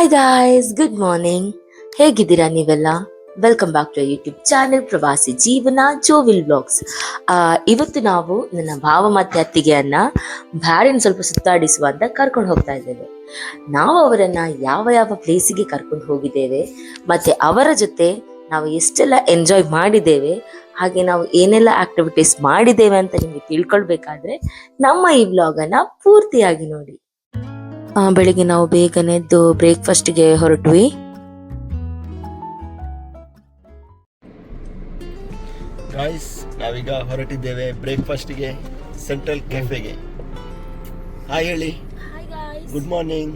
Hi guys good morning ಹೇಗಿದ್ದೀರಾ ನೀವೆಲ್ಲ? Welcome back to YouTube channel Pravasi Jeevana ಜೋವಿಲ್ blogs ಇವತ್ತು ನಾವು ನನ್ನ ಭಾವ ಮತ್ತೆ ಅತ್ತಿಗೆಯನ್ನ ಬ್ಯಾರಿನ ಸ್ವಲ್ಪ ಸುತ್ತಾಡಿಸುವ ಅಂತ ಕರ್ಕೊಂಡು ಹೋಗ್ತಾ ಇದ್ದೇವೆ. ನಾವು ಅವರನ್ನ ಯಾವ ಯಾವ ಪ್ಲೇಸಿಗೆ ಕರ್ಕೊಂಡು ಹೋಗಿದ್ದೇವೆ, ಮತ್ತೆ ಅವರ ಜೊತೆ ನಾವು ಎಷ್ಟೆಲ್ಲ ಎಂಜಾಯ್ ಮಾಡಿದ್ದೇವೆ, ಹಾಗೆ ನಾವು ಏನೆಲ್ಲ ಆಕ್ಟಿವಿಟೀಸ್ ಮಾಡಿದ್ದೇವೆ ಅಂತ ನಿಮಗೆ ತಿಳ್ಕೊಳ್ಬೇಕಾದ್ರೆ ನಮ್ಮ ಈ ವ್ಲಾಗನ್ನ ಪೂರ್ತಿಯಾಗಿ ನೋಡಿ. ಬೆಳಿಗ್ಗೆ ನಾವು ಬೇಗನೆ ಎದ್ದು ಬ್ರೇಕ್ಫಾಸ್ಟ್ಗೆ ಹೊರಟ್ವಿ. ಗಾಯ್ಸ್ ನಾವೀಗ ಹೊರಟಿದ್ದೇವೆ ಬ್ರೇಕ್ಫಾಸ್ಟ್ಗೆ ಸೆಂಟ್ರಲ್ ಕೆಫೆಗೆ ಹಾಯ್ ಹೇಳಿ ಗುಡ್ ಮಾರ್ನಿಂಗ್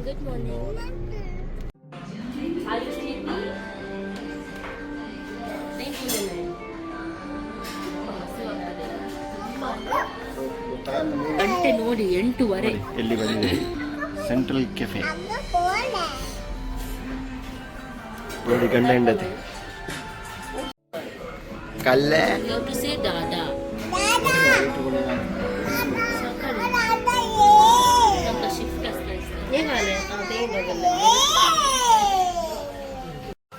ಗಂಟೆ ನೋಡಿ ಎಂಟೂವರೆ. ಎಲ್ಲಿ ಬಂದಿದೆ ಸೆಂಟ್ರಲ್ ಕೆಫೆ ನೋಡಿ ಗಂಡ ಹೆಂಡತಿ. ಕಲ್ಲೆ. ದಾದಾ.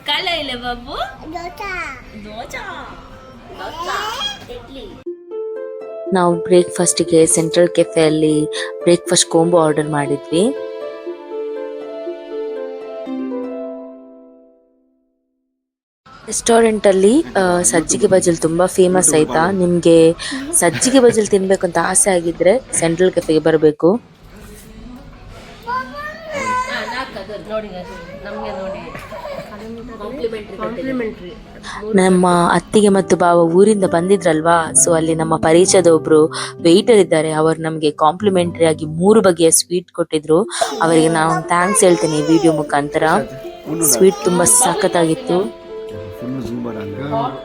ಕಾಲ ಇಲ್ಲ ಬಾಬು? ನಾವು ಬ್ರೇಕ್ಫಾಸ್ಟ್ಗೆ ಸೆಂಟ್ರಲ್ ಕೆಫೆಯಲ್ಲಿ ಬ್ರೇಕ್ಫಾಸ್ಟ್ ಕೋಂಬೋ ಆರ್ಡರ್ ಮಾಡಿದ್ವಿ. ರೆಸ್ಟೋರೆಂಟ್ ಅಲ್ಲಿ ಸಜ್ಜಿಗೆ ಬಜಲ್ ತುಂಬಾ ಫೇಮಸ್ ಆಯ್ತಾ? ನಿಮ್ಗೆ ಸಜ್ಜಿಗೆ ಬಜಲ್ ತಿನ್ಬೇಕು ಅಂತ ಆಸೆ ಆಗಿದ್ರೆ ಸೆಂಟ್ರಲ್ ಕೆಫೆಗೆ ಬರಬೇಕು. ನಮ್ಮ ಅತ್ತಿಗೆ ಮತ್ತು ಬಾವ ಊರಿಂದ ಬಂದಿದ್ರಲ್ವಾ? ಸೊ ಅಲ್ಲಿ ನಮ್ಮ ಪರಿಚಯದ ಒಬ್ರು ವೆಯ್ಟರ್ ಇದ್ದಾರೆ. ಅವರು ನಮಗೆ ಕಾಂಪ್ಲಿಮೆಂಟರಿ ಆಗಿ ಮೂರು ಬಗೆಯ ಸ್ವೀಟ್ ಕೊಟ್ಟಿದ್ರು. ಅವರಿಗೆ ನಾನು ಥ್ಯಾಂಕ್ಸ್ ಹೇಳ್ತೇನೆ ವಿಡಿಯೋ ಮುಖಾಂತರ. ಸ್ವೀಟ್ ತುಂಬಾ ಸಖತ್ತಾಗಿತ್ತು. ಜೂಮರ್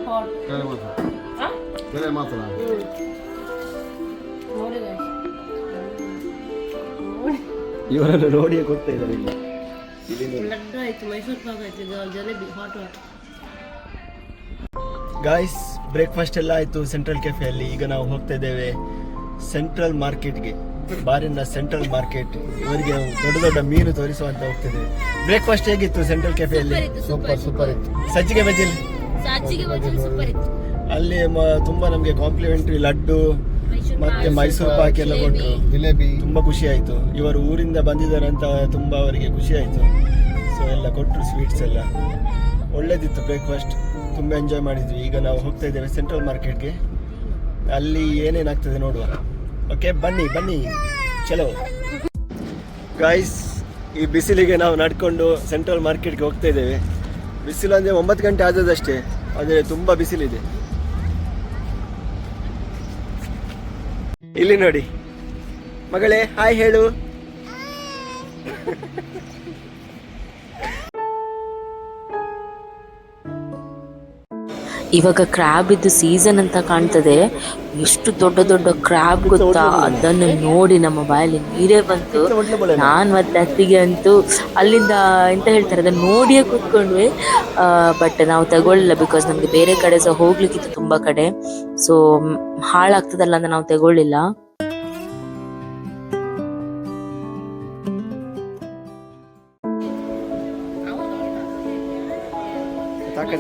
ಇವರನ್ನು ನೋಡಿಯೇ ಕೊಡ್ತಾ ಇದ್ದಾರೆ ಇಲ್ಲಿ ಗಾಯ್ಸ್ ಬ್ರೇಕ್ಫಾಸ್ಟ್ ಎಲ್ಲ ಆಯ್ತು ಸೆಂಟ್ರಲ್ ಕೆಫೆಯಲ್ಲಿ ಈಗ ನಾವು ಹೋಗ್ತಾ ಇದ್ದೇವೆ ಸೆಂಟ್ರಲ್ ಮಾರ್ಕೆಟ್ಗೆ ಬಾರಿಂದ ಸೆಂಟ್ರಲ್ ಮಾರ್ಕೆಟ್ ಇವರಿಗೆ ದೊಡ್ಡ ದೊಡ್ಡ ಮೀನು ತೋರಿಸುವಂತ ಹೋಗ್ತಿದ್ದೇವೆ ಬ್ರೇಕ್ಫಾಸ್ಟ್ ಹೇಗಿತ್ತು ಸೆಂಟ್ರಲ್ ಕೆಫೆಯಲ್ಲಿ ಸೂಪರ್ ಸೂಪರ್ ಇತ್ತು. ಸಜ್ಜಿಗೆ ಬಜ್ಜಿಲ್ ಅಲ್ಲಿ ಮ- ತುಂಬಾ ನಮಗೆ ಕಾಂಪ್ಲಿಮೆಂಟರಿ ಲಡ್ಡು ಮತ್ತೆ ಮೈಸೂರು ಪಾಕ್ ಎಲ್ಲ ಕೊಟ್ಟರು ಜಿಲೇಬಿ. ತುಂಬಾ ಖುಷಿ ಆಯ್ತು. ಇವರು ಊರಿಂದ ಬಂದಿದ್ದಾರೆ ಅಂತ ತುಂಬಾ ಅವರಿಗೆ ಖುಷಿ ಆಯ್ತು. ಸೊ ಎಲ್ಲ ಕೊಟ್ಟರು ಸ್ವೀಟ್ಸ್ ಎಲ್ಲ. ಒಳ್ಳೇದಿತ್ತು ಬ್ರೇಕ್ಫಾಸ್ಟ್ ತುಂಬಾ ಎಂಜಾಯ್ ಮಾಡಿದ್ವಿ. ಈಗ ನಾವು ಹೋಗ್ತಾ ಇದ್ದೇವೆ ಸೆಂಟ್ರಲ್ ಮಾರ್ಕೆಟ್ಗೆ ಅಲ್ಲಿ ಏನೇನಾಗ್ತದೆ ನೋಡುವ. ಓಕೆ ಬನ್ನಿ ಬನ್ನಿ. ಚಲೋ. ಗಾಯ್ಸ್ ಈ ಬಿಸಿಲಿಗೆ ನಾವು ನಡ್ಕೊಂಡು ಸೆಂಟ್ರಲ್ ಮಾರ್ಕೆಟ್ಗೆ ಹೋಗ್ತಾ ಇದ್ದೇವೆ. ಬಿಸಿಲು ಅಂದರೆ ಒಂಬತ್ತು ಗಂಟೆ ಆದದಷ್ಟೇ ಆದರೆ ತುಂಬ ಬಿಸಿಲಿದೆ. ಇಲ್ಲಿ ನೋಡಿ. ಮಗಳೇ ಹಾಯ್ ಹೇಳು. ಇವಾಗ ಕ್ರ್ಯಾಬ್ ಇದ್ದು ಸೀಸನ್ ಅಂತ ಕಾಣ್ತದೆ. ಎಷ್ಟು ದೊಡ್ಡ ದೊಡ್ಡ ಕ್ರ್ಯಾಬ್ ಗೊತ್ತಾ? ಅದನ್ನು ನೋಡಿ ನಮ್ಮ ಬಾಯಲ್ಲಿ ನೀರೇ ಬಂತು. ನಾನ್ ಮತ್ತೆ ಅತ್ತಿಗೆ ಅಂತೂ ಅಲ್ಲಿಂದ ಎಂತ ಹೇಳ್ತಾರೆ? ಅದನ್ನ ನೋಡಿಯೇ ಕೂತ್ಕೊಂಡ್ವಿ. ಬಟ್ ನಾವು ತಗೊಳ್ಳಿಲ್ಲ ಬಿಕಾಸ್ ನಮ್ಗೆ ಬೇರೆ ಕಡೆ ಸಹ ಹೋಗ್ಲಿಕ್ಕಿತ್ತು ತುಂಬಾ ಕಡೆ. ಸೊ ಹಾಳಾಗ್ತದಲ್ಲ ಅಂತ ನಾವು ತಗೊಳ್ಳಿಲ್ಲ. ತಾಕ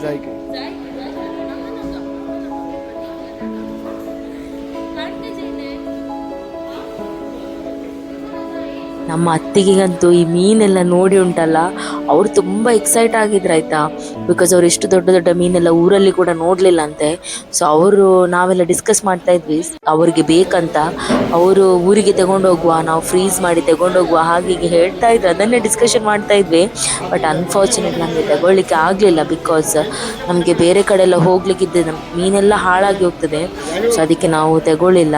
ನಮ್ಮ ಅತ್ತಿಗೆಗಂತೂ ಈ ಮೀನೆಲ್ಲ ನೋಡಿ ಉಂಟಲ್ಲ, ಅವರು ತುಂಬ ಎಕ್ಸೈಟ್ ಆಗಿದ್ರು ಆಯ್ತಾ? ಬಿಕಾಸ್ ಅವ್ರು ಎಷ್ಟು ದೊಡ್ಡ ದೊಡ್ಡ ಮೀನೆಲ್ಲ ಊರಲ್ಲಿ ಕೂಡ ನೋಡಲಿಲ್ಲ ಅಂತೆ ಸೊ ಅವರು ನಾವೆಲ್ಲ ಡಿಸ್ಕಸ್ ಮಾಡ್ತಾ ಇದ್ವಿ. ಅವ್ರಿಗೆ ಬೇಕಂತ ಅವರು ಊರಿಗೆ ತಗೊಂಡೋಗುವ, ನಾವು ಫ್ರೀಸ್ ಮಾಡಿ ತಗೊಂಡೋಗುವ ಹಾಗೆ ಹೇಳ್ತಾ ಇದ್ರು. ಅದನ್ನೇ ಡಿಸ್ಕಷನ್ ಮಾಡ್ತಾ ಇದ್ವಿ. ಬಟ್ ಅನ್ಫಾರ್ಚುನೇಟ್ ನಮಗೆ ತಗೊಳ್ಳಿಕ್ಕೆ ಆಗಲಿಲ್ಲ ಬಿಕಾಸ್ ನಮಗೆ ಬೇರೆ ಕಡೆ ಎಲ್ಲ ಹೋಗ್ಲಿಕ್ಕಿದ್ದೆ. ಮೀನೆಲ್ಲ ಹಾಳಾಗಿ ಹೋಗ್ತದೆ. ಸೊ ಅದಕ್ಕೆ ನಾವು ತಗೊಳ್ಳಿಲ್ಲ.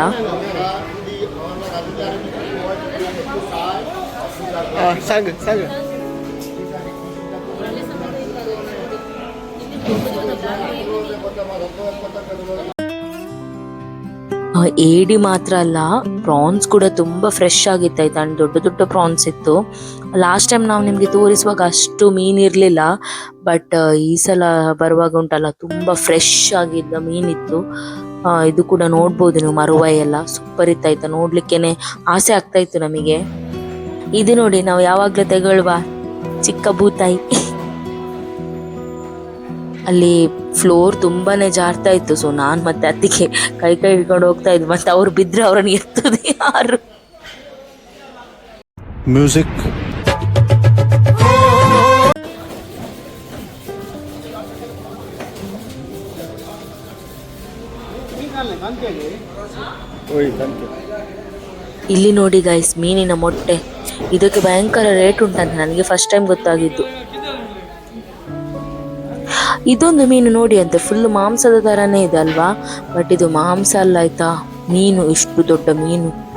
ಏಡಿ ಮಾತ್ರ ಅಲ್ಲ ಪ್ರಾನ್ಸ್ ಕೂಡ ತುಂಬಾ ಫ್ರೆಶ್ ಆಗಿತ್ತು, ಆಯ್ತಾ? ದೊಡ್ಡ ದೊಡ್ಡ ಪ್ರಾನ್ಸ್ ಇತ್ತು. ಲಾಸ್ಟ್ ಟೈಮ್ ನಾವು ನಿಮ್ಗೆ ತೋರಿಸುವಾಗ ಅಷ್ಟು ಮೀನ್ ಇರ್ಲಿಲ್ಲ ಬಟ್ ಈ ಸಲ ಬರುವಾಗ ಉಂಟಲ್ಲ, ತುಂಬಾ ಫ್ರೆಶ್ ಆಗಿದ್ದ ಇತ್ತು. ಇದು ಕೂಡ ನೋಡ್ಬೋದು ನೀವು ಮರುವಾಯಿ ಎಲ್ಲ ಸೂಪರ್ ಇತ್ತು, ಆಯ್ತಾ? ನೋಡ್ಲಿಕ್ಕೇನೆ ಆಸೆ ಆಗ್ತಾ ಇತ್ತು ನಮಗೆ. ಇದು ನೋಡಿ ನಾವು ಯಾವಾಗ್ಲೂ ತಗೊಳ್ವಾ ಚಿಕ್ಕ ಭೂತಾಯಿ. ಅಲ್ಲಿ ಫ್ಲೋರ್ ತುಂಬಾನೇ ಜಾರ್ತಾ ಇತ್ತು ಸೊ ನಾನು ಮತ್ತೆ ಅತ್ತಿಗೆ ಕೈ ಕೈ ಹಿಡ್ಕೊಂಡು ಹೋಗ್ತಾ ಇದ್ವಿ ಮತ್ತೆ ಅವ್ರು ಬಿದ್ರೆ ಅವ್ರನ್ನ ಎತ್ತದೆ ಯಾರು? ಮ್ಯೂಸಿಕ್ ಇಲ್ಲಿ ನೋಡಿ ಗೈಸ್ ಮೀನಿನ ಮೊಟ್ಟೆ. ಇದಕ್ಕೆ ಭಯಂಕರ ರೇಟ್ ಉಂಟಂತ ನನಗೆ ಫಸ್ಟ್ ಟೈಮ್ ಗೊತ್ತಾಗಿದ್ದು. ಇದೊಂದು ಮೀನು ನೋಡಿ ಅಂತೆ ಫುಲ್ ಮಾಂಸದ ತರನೇ ಇದೆ ಅಲ್ವಾ? ಬಟ್ ಇದು ಮಾಂಸ ಅಲ್ಲ ಆಯ್ತಾ? ಮೀನು, ಇಷ್ಟು ದೊಡ್ಡ ಮೀನು.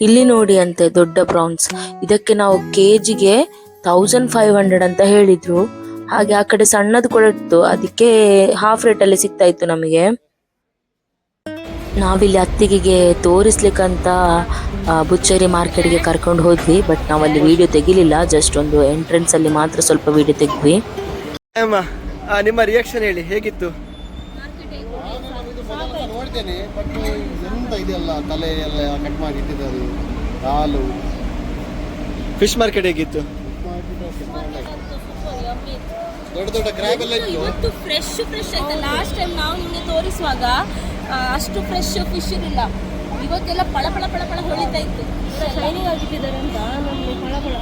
ಇಲ್ಲಿ ನೋಡಿ ಅಂತೆ ದೊಡ್ಡ ಪ್ರಾನ್ಸ್ ಇದಕ್ಕೆ ನಾವು ಕೆಜಿಗೆ ತೌಸಂಡ್ ಫೈವ್ ಹಂಡ್ರೆಡ್ ಅಂತ ಹೇಳಿದ್ರು. ಹಾಗೆ ಆ ಕಡೆ ಸಣ್ಣದು ಕೂಡ ಇತ್ತು. ಅದಕ್ಕೆ ಹಾಫ್ ರೇಟ್ ಅಲ್ಲಿ ಸಿಗ್ತಾ ಇತ್ತು ನಮಗೆ. ನಾವಿಲ್ಲಿ ಅತ್ತಿಗೆಗೆ ತೋರಿಸ್ಲಿಕ್ಕಂತ ಬುಚ್ಚೇರಿ ಮಾರ್ಕೆಟ್ಗೆ ಕರ್ಕೊಂಡು ಹೋದ್ವಿ. ಬಟ್ ನಾವಲ್ಲಿ ವಿಡಿಯೋ ತೆಗಿಲಿಲ್ಲ. ಜಸ್ಟ್ ಒಂದು ಎಂಟ್ರೆನ್ಸ್ ಅಲ್ಲಿ ಮಾತ್ರ ಸ್ವಲ್ಪ ವಿಡಿಯೋ ತೆಗ್ವಿ ನಿಮ್ಮ ರಿಯಾಕ್ಷನ್ ಹೇಳಿ. ಹೇಗಿತ್ತು? ನೋಡ್ತೇನೆ ಬಟ್ ಎಂತ ಇದೆಲ್ಲ ತಲೆ ಎಲ್ಲ ಕಟ್ ಮಾಡಿ ಇಟ್ಟಿದ್ದಾರೆ ಹಾಲು. ಫಿಶ್ ಮಾರ್ಕೆಟ್ ಹೇಗಿತ್ತು? ದೊಡ್ಡ ದೊಡ್ಡ ಕ್ರ್ಯಾಬ್ ಎಲ್ಲ ಇತ್ತು ಇವತ್ತು ಫ್ರೆಶ್ ಫ್ರೆಶ್ ಆಯ್ತಾ? ಲಾಸ್ಟ್ ಟೈಮ್ ನಾವು ನಿಮಗೆ ತೋರಿಸುವಾಗ ಅಷ್ಟು ಫ್ರೆಶ್ ಫಿಶ್ ಇರಲಿಲ್ಲ. ಇವತ್ತೆಲ್ಲ ಪಳ ಪಳ ಪಳ ಪಳ ಹೊಳಿತಾ ಇತ್ತು. ಶೈನಿಂಗ್ ಆಗಿಟ್ಟಿದ್ದಾರೆ ಅಂತ ನಮಗೆ ಪಳ ಪಳ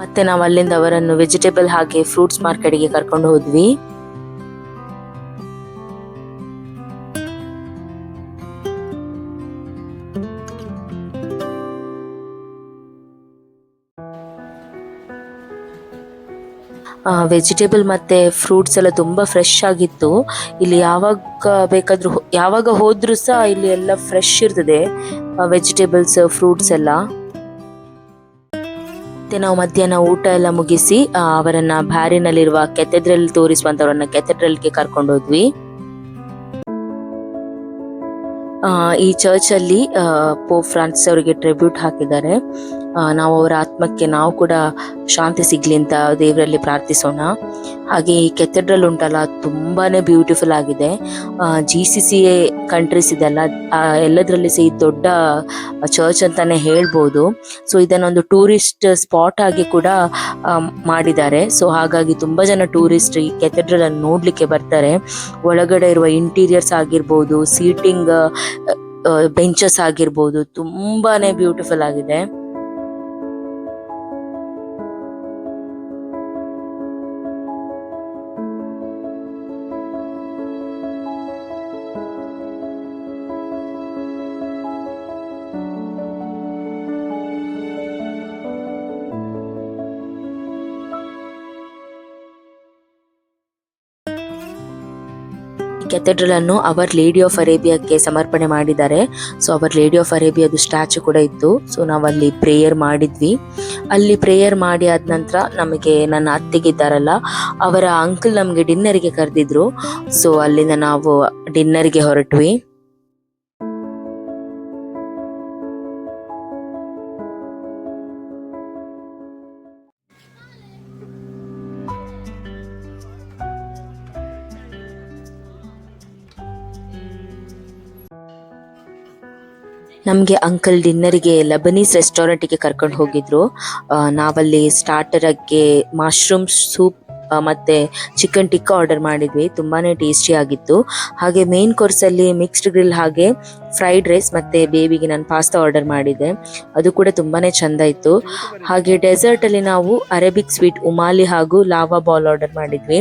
ಮತ್ತೆ ನಾವು ಅಲ್ಲಿಂದ ಅವರನ್ನು ವೆಜಿಟೇಬಲ್ ಹಾಗೆ ಫ್ರೂಟ್ಸ್ ಮಾರ್ಕೆಟ್ಗೆ ಕರ್ಕೊಂಡು ಹೋದ್ವಿ. ವೆಜಿಟೇಬಲ್ ಮತ್ತೆ ಫ್ರೂಟ್ಸ್ ಎಲ್ಲ ತುಂಬಾ ಫ್ರೆಶ್ ಆಗಿತ್ತು. ಇಲ್ಲಿ ಯಾವಾಗ ಬೇಕಾದ್ರೂ ಯಾವಾಗ ಹೋದ್ರು ಸಹ ಇಲ್ಲಿ ಎಲ್ಲ ಫ್ರೆಶ್ ಇರ್ತದೆ ವೆಜಿಟೇಬಲ್ಸ್ ಫ್ರೂಟ್ಸ್ ಎಲ್ಲ. ಮತ್ತೆ ನಾವು ಮಧ್ಯಾಹ್ನ ಊಟ ಎಲ್ಲ ಮುಗಿಸಿ ಅವರನ್ನ ಬ್ಯಾರಿನಲ್ಲಿರುವ ಕೆಥೆಡ್ರಲ್ ತೋರಿಸುವಂತವರನ್ನ ಕೆಥೆಡ್ರಲ್ಗೆ ಕರ್ಕೊಂಡು ಹೋದ್ವಿ. ಈ ಚರ್ಚ್ ಅಲ್ಲಿ ಪೋಪ್ ಫ್ರಾನ್ಸಿಸ್ ಅವರಿಗೆ ಟ್ರಿಬ್ಯೂಟ್ ಹಾಕಿದ್ದಾರೆ. ನಾವು ಅವರ ಆತ್ಮಕ್ಕೆ ನಾವು ಕೂಡ ಶಾಂತಿ ಸಿಗ್ಲಿ ಅಂತ ದೇವರಲ್ಲಿ ಪ್ರಾರ್ಥಿಸೋಣ. ಹಾಗೆ ಈ ಕೆಥೆಡ್ರಲ್ ಉಂಟಲ್ಲ, ತುಂಬಾನೇ ಬ್ಯೂಟಿಫುಲ್ ಆಗಿದೆ. ಜಿ ಸಿ ಸಿ ಕಂಟ್ರೀಸ್ ಇದೆಲ್ಲ ಎಲ್ಲದರಲ್ಲಿ ಸಹ ದೊಡ್ಡ ಚರ್ಚ್ ಅಂತಾನೆ ಹೇಳ್ಬೋದು. ಸೊ ಇದನ್ನೊಂದು ಟೂರಿಸ್ಟ್ ಸ್ಪಾಟ್ ಆಗಿ ಕೂಡ ಮಾಡಿದ್ದಾರೆ. ಸೊ ಹಾಗಾಗಿ ತುಂಬಾ ಜನ ಟೂರಿಸ್ಟ್ ಈ ಕೆಥೆಡ್ರಲ್ ಅನ್ನು ನೋಡ್ಲಿಕ್ಕೆ ಬರ್ತಾರೆ. ಒಳಗಡೆ ಇರುವ ಇಂಟೀರಿಯರ್ಸ್ ಆಗಿರ್ಬೋದು ಸೀಟಿಂಗ್ ಬೆಂಚಸ್ ಆಗಿರ್ಬೋದು, ತುಂಬಾನೇ ಬ್ಯೂಟಿಫುಲ್ ಆಗಿದೆ. ಕೆಥೆಡ್ರಲ್ ಅನ್ನು ಅವರ್ ಲೇಡಿ ಆಫ್ ಅರೇಬಿಯಾಕ್ಕೆ ಸಮರ್ಪಣೆ ಮಾಡಿದ್ದಾರೆ. ಸೊ, ಅವರ್ ಲೇಡಿ ಆಫ್ ಅರೇಬಿಯಾದು ಸ್ಟ್ಯಾಚು ಕೂಡ ಇತ್ತು. ಸೊ ನಾವು ಅಲ್ಲಿ ಪ್ರೇಯರ್ ಮಾಡಿದ್ವಿ. ಅಲ್ಲಿ ಪ್ರೇಯರ್ ಮಾಡಿ ಆದ ನಂತರ ನಮಗೆ ನನ್ನ ಅತ್ತೆಗಿದ್ದಾರಲ್ಲ, ಅವರ ಅಂಕಲ್ ನಮಗೆ ಡಿನ್ನರ್ಗೆ ಕರೆದಿದ್ರು. ಸೊ, ಅಲ್ಲಿಂದ ನಾವು ಡಿನ್ನರ್ಗೆ ಹೊರಟ್ವಿ. ನಮಗೆ ಅಂಕಲ್ ಡಿನ್ನರ್ಗೆ ಲಬನೀಸ್ ರೆಸ್ಟೋರೆಂಟಿಗೆ ಕರ್ಕೊಂಡು ಹೋಗಿದ್ರು. ನಾವಲ್ಲಿ ಸ್ಟಾರ್ಟರ್ಗೆ ಮಶ್ರೂಮ್ ಸೂಪ್ ಮತ್ತೆ ಚಿಕನ್ ಟಿಕ್ಕಾ ಆರ್ಡರ್ ಮಾಡಿದ್ವಿ. ತುಂಬಾನೇ ಟೇಸ್ಟಿ ಆಗಿತ್ತು. ಹಾಗೆ ಮೇನ್ ಕೋರ್ಸಲ್ಲಿ ಮಿಕ್ಸ್ಡ್ ಗ್ರಿಲ್ ಹಾಗೆ ಫ್ರೈಡ್ ರೈಸ್ ಮತ್ತೆ ಬೇಬಿಗೆ ನಾನು ಪಾಸ್ತಾ ಆರ್ಡರ್ ಮಾಡಿದ್ದೆ. ಅದು ಕೂಡ ತುಂಬಾನೇ ಚಂದ ಇತ್ತು. ಹಾಗೆ ಡೆಸರ್ಟ್ ಅಲ್ಲಿ ನಾವು ಅರೇಬಿಕ್ ಸ್ವೀಟ್ ಉಮಾಲಿ ಹಾಗೂ ಲಾವಾ ಬಾಲ್ ಆರ್ಡರ್ ಮಾಡಿದ್ವಿ.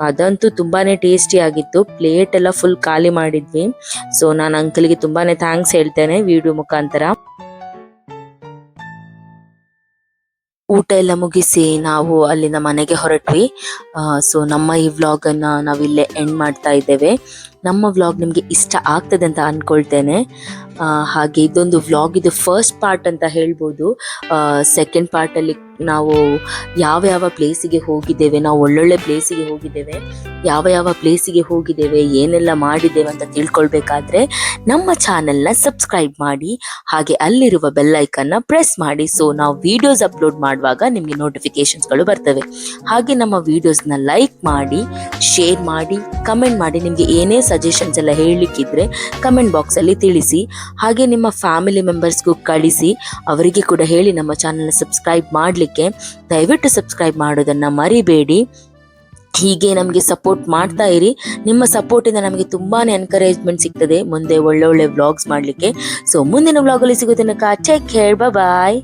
ಅದಂತೂ ತುಂಬಾನೇ ಟೇಸ್ಟಿ ಆಗಿತ್ತು. ಪ್ಲೇಟ್ ಎಲ್ಲ ಫುಲ್ ಖಾಲಿ ಮಾಡಿದ್ವಿ. ಸೊ ನಾನು ಅಂಕಲ್ಗೆ ತುಂಬಾನೇ ಥ್ಯಾಂಕ್ಸ್ ಹೇಳ್ತೇನೆ ವಿಡಿಯೋ ಮುಖಾಂತರ. ಊಟ ಎಲ್ಲ ಮುಗಿಸಿ ನಾವು ಅಲ್ಲಿಂದ ಮನೆಗೆ ಹೊರಟ್ವಿ. ಸೊ ನಮ್ಮ ಈ ವ್ಲಾಗನ್ನು ನಾವಿಲ್ಲೇ ಎಂಡ್ ಮಾಡ್ತಾ ಇದ್ದೇವೆ. ನಮ್ಮ ವ್ಲಾಗ್ ನಿಮಗೆ ಇಷ್ಟ ಆಗ್ತದೆ ಅಂತ ಅಂದ್ಕೊಳ್ತೇನೆ ಹಾಗೆ ಇದೊಂದು ವ್ಲಾಗ್ ಇದು ಫಸ್ಟ್ ಪಾರ್ಟ್ ಅಂತ ಹೇಳ್ಬೋದು. ಸೆಕೆಂಡ್ ಪಾರ್ಟಲ್ಲಿ ನಾವು ಯಾವ ಯಾವ ಪ್ಲೇಸಿಗೆ ಹೋಗಿದ್ದೇವೆ, ನಾವು ಒಳ್ಳೊಳ್ಳೆ ಪ್ಲೇಸಿಗೆ ಹೋಗಿದ್ದೇವೆ, ಯಾವ ಯಾವ ಪ್ಲೇಸಿಗೆ ಹೋಗಿದ್ದೇವೆ, ಏನೆಲ್ಲ ಮಾಡಿದ್ದೇವೆ ಅಂತ ತಿಳ್ಕೊಳ್ಬೇಕಾದ್ರೆ ನಮ್ಮ ಚಾನೆಲ್ನ ಸಬ್ಸ್ಕ್ರೈಬ್ ಮಾಡಿ, ಹಾಗೆ ಅಲ್ಲಿರುವ ಬೆಲ್ ಐಕನ್ನ ಪ್ರೆಸ್ ಮಾಡಿ ಸೊ ನಾವು ವಿಡಿಯೋಸ್ ಅಪ್ಲೋಡ್ ಮಾಡುವಾಗ ನಿಮಗೆ ನೋಟಿಫಿಕೇಶನ್ಸ್ಗಳು ಬರ್ತವೆ. ಹಾಗೆ ನಮ್ಮ ವಿಡಿಯೋಸ್ನ ಲೈಕ್ ಮಾಡಿ ಶೇರ್ ಮಾಡಿ ಕಮೆಂಟ್ ಮಾಡಿ, ನಿಮಗೆ ಏನೇ ಸಜೆಷನ್ಸ್ ಎಲ್ಲ ಹೇಳಲಿಕ್ಕಿದ್ರೆ ಕಮೆಂಟ್ ಬಾಕ್ಸಲ್ಲಿ ತಿಳಿಸಿ. ಹಾಗೆ ನಿಮ್ಮ ಫ್ಯಾಮಿಲಿ ಮೆಂಬರ್ಸ್ಗೂ ಕಳಿಸಿ. ಅವರಿಗೆ ಕೂಡ ಹೇಳಿ ನಮ್ಮ ಚಾನಲ್ನ ಸಬ್ಸ್ಕ್ರೈಬ್ ಮಾಡಲಿಕ್ಕೆ. ದಯವಿಟ್ಟು ಸಬ್ಸ್ಕ್ರೈಬ್ ಮಾಡೋದನ್ನು ಮರಿಬೇಡಿ. ಹೀಗೆ ನಮಗೆ ಸಪೋರ್ಟ್ ಮಾಡ್ತಾ ಇರಿ. ನಿಮ್ಮ ಸಪೋರ್ಟಿಂದ ನಮಗೆ ತುಂಬಾ ಎನ್ಕರೇಜ್ಮೆಂಟ್ ಸಿಗ್ತದೆ. ಮುಂದೆ ಒಳ್ಳೊಳ್ಳೆ ಒಳ್ಳೆ ವ್ಲಾಗ್ಸ್ ಮಾಡಲಿಕ್ಕೆ. ಸೊ ಮುಂದಿನ ವ್ಲಾಗಲ್ಲಿ ಸಿಗೋ ತನಕ ಚೆಕ್ ಕೇರ್ ಬಾಯ್